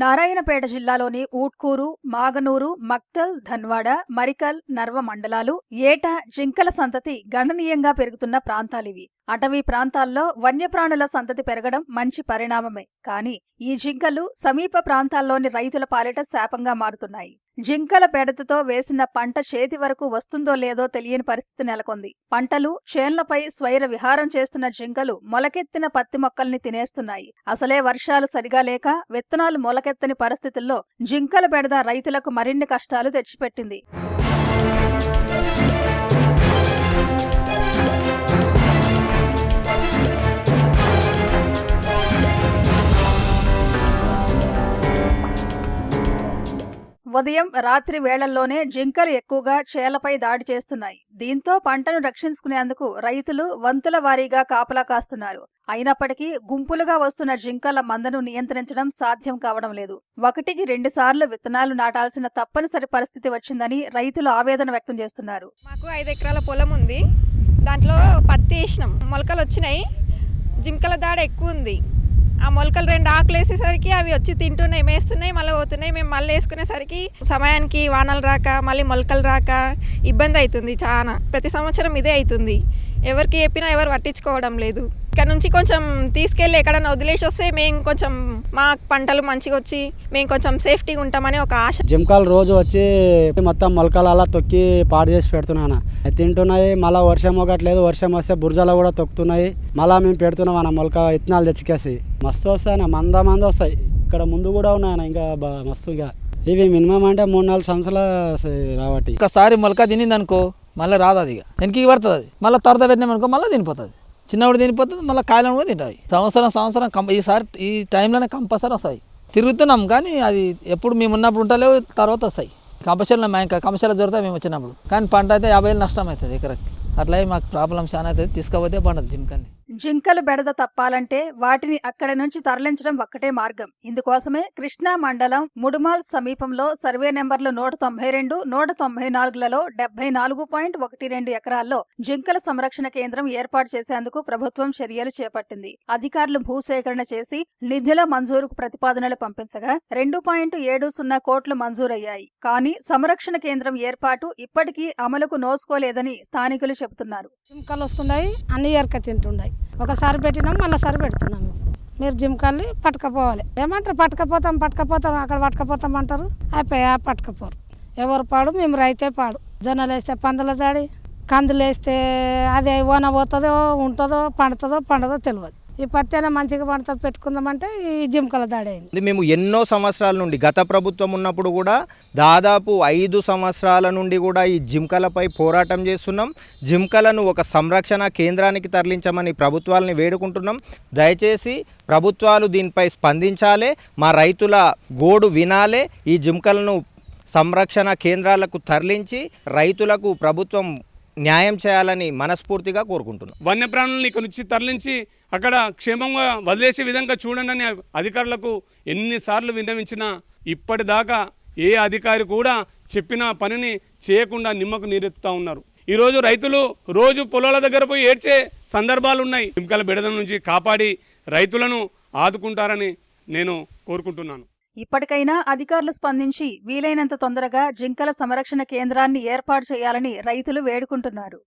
నారాయణపేట జిల్లాలోని ఊట్కూరు మాగనూరు మక్తల్ ధన్వాడ మరికల్ నర్వ మండలాలు ఏటా జింకల సంతతి గణనీయంగా పెరుగుతున్న ప్రాంతాలివి. అటవీ ప్రాంతాల్లో వన్యప్రాణుల సంతతి పెరగడం మంచి పరిణామమే. కానీ ఈ జింకలు సమీప ప్రాంతాల్లోని రైతుల పాలిట శాపంగా మారుతున్నాయి. జింకల పెడతతో వేసిన పంట చేతి వరకు వస్తుందో లేదో తెలియని పరిస్థితి నెలకొంది. పంటలు చేన్లపై స్వైర విహారం చేస్తున్న జింకలు మొలకెత్తిన పత్తి మొక్కల్ని తినేస్తున్నాయి. అసలే వర్షాలు సరిగా లేక విత్తనాలు మొలకెత్తని పరిస్థితుల్లో జింకల బెడద రైతులకు మరిన్ని కష్టాలు తెచ్చిపెట్టింది. ఉదయం రాత్రి వేళల్లోనే జింకలు ఎక్కువగా చేలపై దాడి చేస్తున్నాయి. దీంతో పంటను రక్షించుకునేందుకు రైతులు వంతుల వారీగా కాపలా కాస్తున్నారు. అయినప్పటికీ గుంపులుగా వస్తున్న జింకల మందను నియంత్రించడం సాధ్యం కావడం లేదు. ఒకటికి రెండు సార్లు విత్తనాలు నాటాల్సిన తప్పనిసరి పరిస్థితి వచ్చిందని రైతులు ఆవేదన వ్యక్తం చేస్తున్నారు. మాకు ఐదు ఎకరాల పొలం ఉంది. దాంట్లో పత్తి వేసినాం. మొలకలు వచ్చినాయి. జింకల దాడి ఎక్కువ ఉంది. ఆ మొలకలు రెండు ఆకులు వేసేసరికి అవి వచ్చి తింటున్నాయి మేస్తున్నాయి మళ్ళీ పోతున్నాయి. మేము మళ్ళీ వేసుకునేసరికి సమయానికి వానలు రాక మళ్ళీ మొలకలు రాక ఇబ్బంది అవుతుంది చాలా. ప్రతి సంవత్సరం ఇదే అవుతుంది. ఎవరికి చెప్పినా ఎవరు పట్టించుకోవడం లేదు. ఇక్కడ నుంచి కొంచెం తీసుకెళ్ళి ఎక్కడన్నా వదిలేసి వస్తే మేము కొంచెం మా పంటలు మంచిగా వచ్చి మేము కొంచెం సేఫ్టీగా ఉంటామని ఒక ఆశ. జింకలు రోజు వచ్చి మొత్తం మొలకలు అలా తొక్కి పాడు చేసి పెడుతున్నాను తింటున్నాయి మళ్ళీ వర్షం ఒకట్లేదు వర్షం వస్తే బురజలు కూడా తొక్కుతున్నాయి. మళ్ళీ మేము పెడుతున్నాం అన్న మొలక ఇత్తనాలు తెచ్చుకేసి. మస్తు వస్తాయి మంద మంద వస్తాయి. ఇక్కడ ముందు కూడా ఉన్నాయి ఇంకా బా- మస్తుగా ఇవి మినిమం అంటే మూడు నాలుగు సంవత్సరాలు వస్తాయి రావటి ఒకసారి మొలక తినింది అనుకో మళ్ళీ రాదు అది ఇక. వెనక్కి పడుతుంది అది. మళ్ళీ తరత పెట్టినామనుకో మళ్ళీ తినిపోతుంది. చిన్నప్పుడు తినిపోతుంది మళ్ళీ కాయలను కూడా తింటాయి సంవత్సరం సంవత్సరం కం ఈసారి ఈ టైంలోనే కంపల్సరీ వస్తాయి. తిరుగుతున్నాం కానీ అది ఎప్పుడు మేము ఉన్నప్పుడు ఉంటలేవు తర్వాత వస్తాయి. కంపల్సరీ మా ఇంకా కంపల్సరీ దొరుకుతాయి మేము వచ్చినప్పుడు. కానీ పంట అయితే యాభై వేలు నష్టం అవుతుంది ఎకరకి. అట్లా మాకు ప్రాబ్లం చాలా అవుతుంది తీసుకపోతే పండదు జింకల్ని జింకలు బెడద తప్పాలంటే వాటిని అక్కడి నుంచి తరలించడం ఒక్కటే మార్గం. ఇందుకోసమే కృష్ణా మండలం ముడుమాల్ సమీపంలో సర్వే నెంబర్లు నూట తొంభై రెండు నూట తొంభై నాలుగులలో డెబ్బై నాలుగు పాయింట్ ఒకటి రెండు ఎకరాల్లో జింకల సంరక్షణ కేంద్రం ఏర్పాటు చేసేందుకు ప్రభుత్వం చర్యలు చేపట్టింది. అధికారులు భూసేకరణ చేసి నిధుల మంజూరుకు ప్రతిపాదనలు పంపించగా రెండు పాయింట్ ఏడు సున్నా కోట్లు మంజూరయ్యాయి. కానీ సంరక్షణ కేంద్రం ఏర్పాటు ఇప్పటికీ అమలుకు నోసుకోలేదని స్థానికులు చెబుతున్నారు. జింకలు వస్తున్నాయి అన్ని ఏర్క తింటున్నాయి ఒకసారి పెట్టినాం మళ్ళీసారి పెడుతున్నాము మీరు జిమ్కల్లి పట్టుకపోవాలి. ఏమంటారు? పట్టుకపోతాం పట్టుకపోతాం అక్కడ పట్టుకపోతాం అంటారు? అయిపోయా పట్టుకపోరు. ఎవరు పాడు? మేము రైతే పాడు. జొన్నలు వేస్తే పందుల దాడి కందులు వేస్తే అది ఓన పోతుందో ఉంటుందో పండుతుందో పండదో తెలియదు. ఈ పత్తి అయినా మంచిగా పండుతుంది పెట్టుకుందామంటే ఈ జింకల దాడైంది. మేము ఎన్నో సంవత్సరాల నుండి గత ప్రభుత్వం ఉన్నప్పుడు కూడా దాదాపు ఐదు సంవత్సరాల నుండి కూడా ఈ జింకలపై పోరాటం చేస్తున్నాం. జింకలను ఒక సంరక్షణ కేంద్రానికి తరలించమని ప్రభుత్వాలని వేడుకుంటున్నాం. దయచేసి ప్రభుత్వాలు దీనిపై స్పందించాలి మా రైతుల గోడు వినాలే ఈ జింకలను సంరక్షణ కేంద్రాలకు తరలించి రైతులకు ప్రభుత్వం న్యాయం చేయాలని మనస్ఫూర్తిగా కోరుకుంటున్నాం. వన్యప్రాణులను ఇక్కడ నుంచి తరలించి అక్కడ క్షేమంగా వదిలేసే విధంగా చూడండి అధికారులకు ఎన్నిసార్లు విన్నవించినా ఇప్పటిదాకా ఏ అధికారి కూడా చెప్పిన పనిని చేయకుండా నిమ్మకు నీరెత్తుతూ ఉన్నారు. ఈరోజు రైతులు రోజు పొలాల దగ్గర పోయి ఏడ్చే సందర్భాలు ఉన్నాయి. ఎముకల బిడద నుంచి కాపాడి రైతులను ఆదుకుంటారని నేను కోరుకుంటున్నాను. ఇప్పటికైనా అధికారులు స్పందించి వీలైనంత తొందరగా జింకల సంరక్షణ కేంద్రాన్ని ఏర్పాటు చేయాలని రైతులు వేడుకుంటున్నారు.